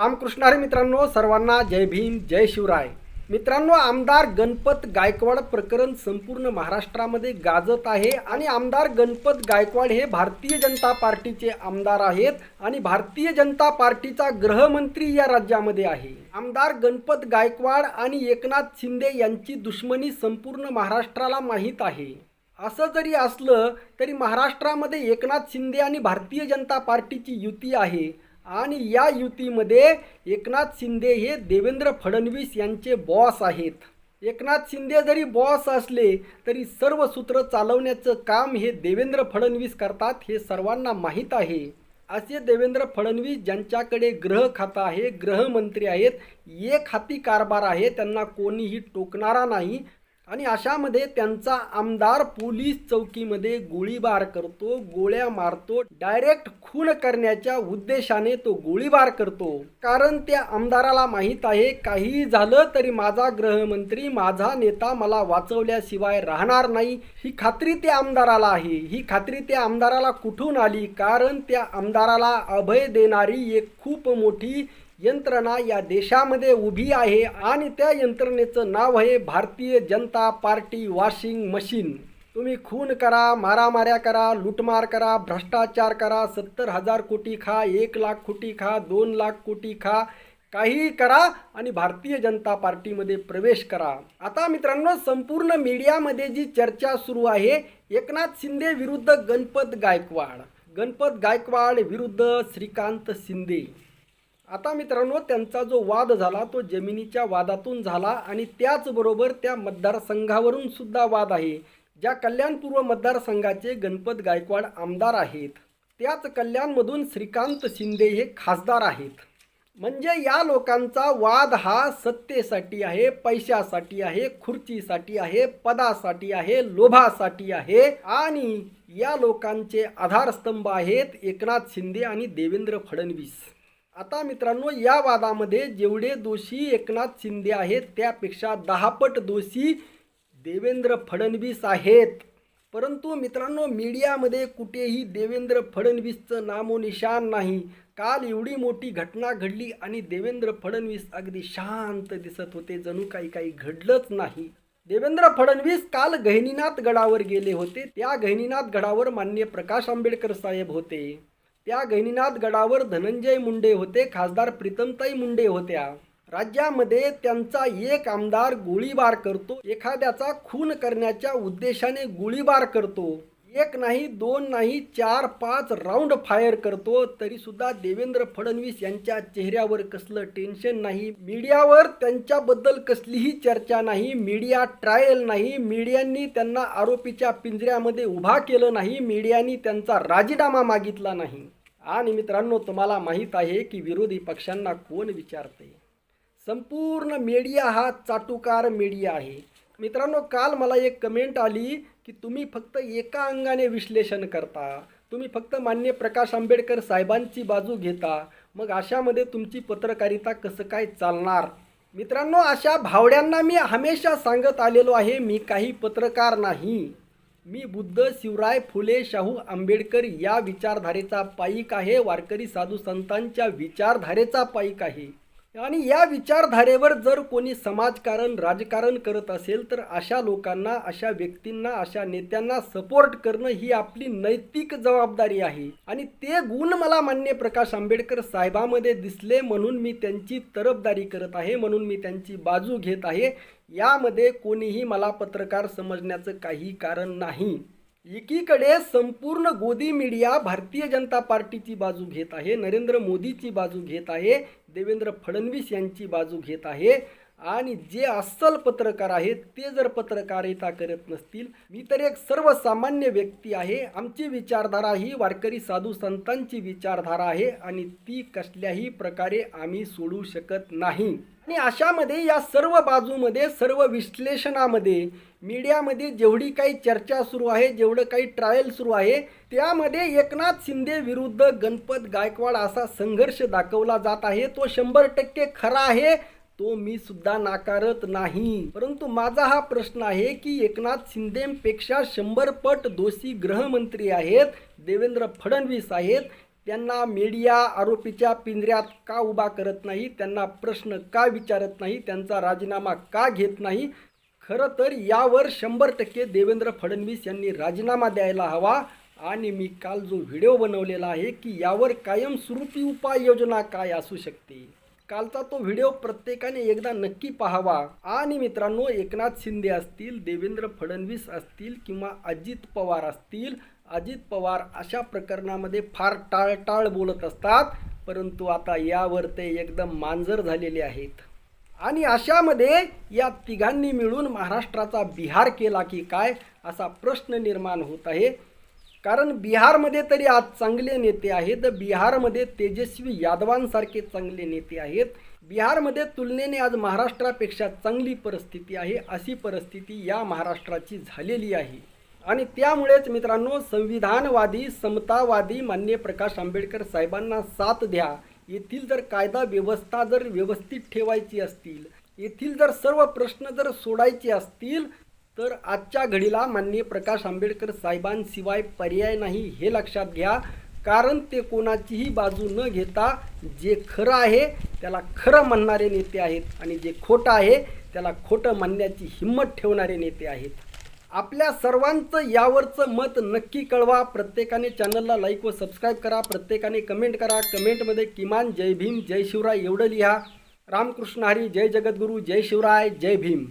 रामकृष्णारी मित्रांनो सर्वांना जय भीम जय शिवराय. मित्रांनो आमदार गणपत गायकवाड प्रकरण संपूर्ण महाराष्ट्रामध्ये गाजत आहे आणि आमदार गणपत गायकवाड हे भारतीय जनता पार्टीचे आमदार आहेत आणि भारतीय जनता पार्टीचा गृहमंत्री या राज्यामध्ये आहे. आमदार गणपत गायकवाड आणि एकनाथ शिंदे यांची दुश्मनी संपूर्ण महाराष्ट्राला माहीत आहे. असं जरी असलं तरी महाराष्ट्रामध्ये एकनाथ शिंदे आणि भारतीय जनता पार्टीची युती आहे. आणि या युतीमध्ये एकनाथ शिंदे हे देवेंद्र फडणवीस यांचे बॉस आहेत. एकनाथ शिंदे जरी बॉस असले तरी सर्व सूत्र चालवण्याचं काम हे देवेंद्र फडणवीस करतात हे सर्वांना माहीत आहे. असे देवेंद्र फडणवीस ज्यांच्याकडे ग्रह खातं आहे गृहमंत्री आहेत एक हाती कारभार आहे त्यांना कोणीही टोकणारा नाही. आणि अशामध्ये त्यांचा आमदार पोलीस चौकीमध्ये गोळीबार करतो गोळ्या मारतो डायरेक्ट खून करण्याच्या उद्देशाने तो गोळीबार करतो. कारण त्या आमदाराला माहीत आहे काहीही झालं तरी माझा गृहमंत्री माझा नेता मला वाचवल्याशिवाय राहणार नाही. ही खात्री त्या आमदाराला आहे. ही खात्री त्या आमदाराला कुठून आली? कारण त्या आमदाराला अभय देणारी एक खूप मोठी यंत्रणा या देशामध्ये उभी आहे आणि त्या यंत्रणेचं नाव आहे Bharatiya Janata party washing machine. तुम्ही खून करा मारामाऱ्या करा लुटमार करा भ्रष्टाचार करा सत्तर हजार कोटी खा एक लाख कोटी खा दोन लाख कोटी खा काहीही करा आणि भारतीय जनता पार्टीमध्ये प्रवेश करा. आता मित्रांनो संपूर्ण मीडियामध्ये जी चर्चा सुरू आहे एकनाथ शिंदे विरुद्ध गणपत गायकवाड. गणपत गायकवाड विरुद्ध श्रीकांत शिंदे. आता मित्रांनो त्यांचा जो वाद झाला तो जमिनीच्या वादातून झाला आणि त्याचबरोबर त्या मतदारसंघावरून सुद्धा वाद आहे. ज्या कल्याणपूर्व मतदारसंघाचे गणपत गायकवाड आमदार आहेत त्याच कल्याणमधून श्रीकांत शिंदे हे खासदार आहेत. म्हणजे या लोकांचा वाद हा सत्तेसाठी आहे पैशासाठी आहे खुर्चीसाठी आहे पदासाठी आहे लोभासाठी आहे आणि या लोकांचे आधारस्तंभ आहेत एकनाथ शिंदे आणि देवेंद्र फडणवीस. आता मित्रांनो या वादामध्ये जेवढे दोषी एकनाथ शिंदे आहेत त्यापेक्षा दहापट दोषी देवेंद्र फडणवीस आहेत. परंतु मित्रांनो मीडियामध्ये कुठेही देवेंद्र फडणवीसचं नामोनिशान नाही. काल एवढी मोठी घटना घडली आणि देवेंद्र फडणवीस अगदी शांत दिसत होते. जणू काही काही घडलंच नाही. देवेंद्र फडणवीस काल गहिनीनाथ गडावर गेले होते. त्या गहिनीनाथ गडावर मान्य प्रकाश आंबेडकर साहेब होते. त्या गहिनीनाथ गडावर धनंजय मुंडे होते खासदार प्रीतमताई मुंडे होत्या. राज्यामध्ये त्यांचा एक आमदार गोळीबार करतो एखाद्याचा खून करण्याच्या उद्देशाने गोळीबार करतो. एक नाही दोन नाही चार पाच राऊंड फायर करतो तरी सुद्धा देवेंद्र फडणवीस यांच्या चेहऱ्यावर कसलं टेन्शन नाही. मीडियावर त्यांच्याबद्दल कसलीही चर्चा नाही मीडिया ट्रायल नाही मीडियांनी त्यांना आरोपीच्या पिंजऱ्यामध्ये उभा केलं नाही मीडियानी त्यांचा राजीनामा मागितला नाही. आणि मित्रांनो तुम्हाला माहीत आहे की विरोधी पक्षांना कोण विचारते? संपूर्ण मीडिया हा चाटुकार मीडिया आहे. मित्रांनो काल मला एक कमेंट आली की तुम्ही फक्त एका अंगाने विश्लेषण करता. तुम्ही फक्त मान्य प्रकाश आंबेडकर साहेबांची बाजू घेता. मग अशामध्ये तुमची पत्रकारिता कसं काय चालणार? मित्रांनो अशा भावड्यांना मी हमेशा सांगत आलेलो आहे मी काही पत्रकार नाही. मी बुद्ध शिवराय फुले शाहू आंबेडकर या विचारधारेचा पायिक आहे? वारकरी साधू संतांच्या विचारधारेचा पायिक आहे? आणि या विचारधारेवर जर कोणी समाजकारण राजकारण करत असेल तर अशा लोकांना अशा व्यक्तींना अशा नेत्यांना सपोर्ट करणं ही आपली नैतिक जबाबदारी आहे. आणि ते गुण मला मान्य प्रकाश आंबेडकर साहेबामध्ये दिसले म्हणून मी त्यांची तरफदारी करत आहे म्हणून मी त्यांची बाजू घेत आहे. यामध्ये कोणीही मला पत्रकार समजण्याचं काही कारण नाही. एकीकडे संपूर्ण गोदी मीडिया भारतीय जनता पार्टीची बाजू घेत आहे नरेंद्र मोदीची बाजू घेत आहे देवेंद्र फडणवीस यांची बाजू घेत आहे. आणि जे अस्सल पत्रकार आहेत ते जर पत्रकारिता करत नसतील मी तर एक सर्वसामान्य व्यक्ती आहे. आमची विचारधारा ही वारकरी साधू संतांची विचारधारा आहे आणि ती कसल्याही प्रकारे आम्ही सोडू शकत नाही. आणि अशामध्ये या सर्व बाजूमध्ये सर्व विश्लेषणामध्ये मीडियामध्ये जेवढी काही चर्चा सुरू आहे जेवढं काही ट्रायल सुरू आहे त्यामध्ये एकनाथ शिंदे विरुद्ध गणपत गायकवाड असा संघर्ष दाखवला जात आहे. तो शंभर टक्के खरा आहे. तो मी सुद्धा नाकारत नाही. परंतु माझा हा प्रश्न आहे की एकनाथ शिंदेपेक्षा शंभर पट दोषी गृहमंत्री आहेत देवेंद्र फडणवीस आहेत त्यांना मीडिया आरोपीच्या पिंजऱ्यात का उभा करत नाही त्यांना प्रश्न का विचारत नाही त्यांचा राजीनामा का घेत नाही? खरं तर यावर शंभर टक्के देवेंद्र फडणवीस यांनी राजीनामा द्यायला हवा. आणि मी काल जो व्हिडिओ बनवलेला आहे की यावर कायमस्वरूपी उपाययोजना काय असू शकते? कालचा तो व्हिडिओ प्रत्येकाने एकदा नक्की पाहावा. आणि मित्रांनो एकनाथ शिंदे असतील देवेंद्र फडणवीस असतील किंवा अजित पवार असतील अजित पवार अशा प्रकरणामध्ये फार टाळटाळ बोलत असतात. परंतु आता यावर ते एकदम मांजर झालेले आहेत. आणि अशामध्ये या तिघांनी मिळून महाराष्ट्राचा बिहार केला की काय असा प्रश्न निर्माण होत आहे. कारण बिहारमध्ये तरी आज चांगले नेते आहेत. बिहारमध्ये तेजस्वी यादवांसारखे चांगले नेते आहेत. बिहारमध्ये तुलनेने आज महाराष्ट्रापेक्षा चांगली परिस्थिती आहे. अशी परिस्थिती या महाराष्ट्राची झालेली आहे. आणि त्यामुळेच मित्रांनो संविधानवादी समतावादी मान्य प्रकाश आंबेडकर साहेबांना साथ द्या. येथील जर कायदा व्यवस्था जर व्यवस्थित ठेवायची असतील येथील जर सर्व प्रश्न जर सोडायचे असतील तर आजच्या घडीला माननीय प्रकाश आंबेडकर साहेबांशिवाय पर्याय नाही हे लक्षात घ्या. कारण ते कोणाचीही बाजू न घेता जे खरं आहे त्याला खरं म्हणणारे नेते आहेत आणि जे खोटं आहे त्याला खोटं म्हणण्याची हिंमत ठेवणारे नेते आहेत. आपल्या सर्वांचं यावरचं मत नक्की कळवा. प्रत्येकाने चॅनलला लाईक व सबस्क्राईब करा. प्रत्येकाने कमेंट करा. कमेंटमध्ये किमान जय भीम जय शिवराय एवढं लिहा. रामकृष्ण हरी जय जगद्गुरू जय शिवराय जय भीम.